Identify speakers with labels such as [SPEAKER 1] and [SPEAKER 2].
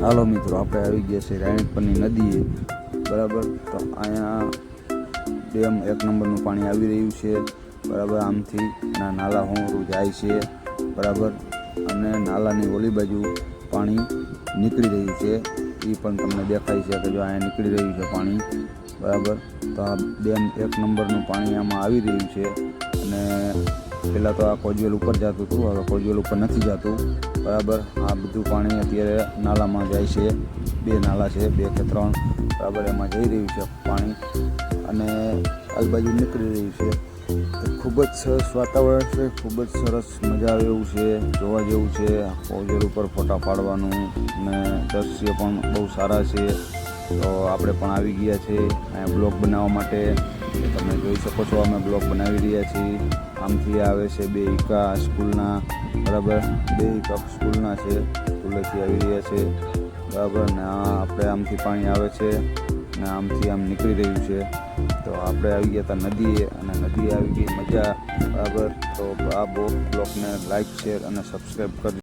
[SPEAKER 1] હાલો મિત્રો, આપણે આવી ગયા છે રાયણપરની નદીએ. બરાબર? તો અહીંયા ડેમ એક નંબરનું પાણી આવી રહ્યું છે. બરાબર? આમથી ના નાલા હોમરું જાય છે. બરાબર? અને નાલાની ઓલી બાજુ પાણી નીકળી રહ્યું છે. એ પણ તમને દેખાય છે કે જો અહીંયા નીકળી રહ્યું છે પાણી. બરાબર? તો આ ડેમ એક નંબરનું પાણી આમાં આવી રહ્યું છે. અને પહેલાં તો આ કોજવેલ ઉપર જતું હતું, હવે કોજવેલ ઉપર નથી જતું. બરાબર? આ બધું પાણી અત્યારે નાલામાં જાય છે. બે નાલા છે, બે કે ત્રણ. બરાબર? એમાં જઈ રહ્યું છે પાણી. અને આજુબાજુ નીકળી રહ્યું છે. ખૂબ જ સરસ વાતાવરણ છે, ખૂબ જ સરસ મજા આવે એવું છે, જોવા જેવું છે. કોજવેલ ઉપર ફોટા પાડવાનું અને દ્રશ્ય પણ બહુ સારા છે. તો આપણે પણ આવી ગયા છે. અહીંયા બ્લોગ બનાવવા માટે. તમે જોઈ શકો છો, અમે બ્લોગ બનાવી રહ્યા છીએ. આમથી આવે છે બે ઇકા સ્કૂલના, બરાબર? બે ઇકા સ્કૂલના છે, સ્કૂલેથી આવી રહ્યા છે. બરાબર? ને આ આપણે આમથી પાણી આવે છે, ને આમથી આમ નીકળી રહ્યું છે. તો આપણે આવી ગયા હતા નદીએ, અને નદીએ આવી ગઈ મજા, બરાબર? તો આ બ્લોગને લાઈક, શેર અને સબસ્ક્રાઈબ કરજો.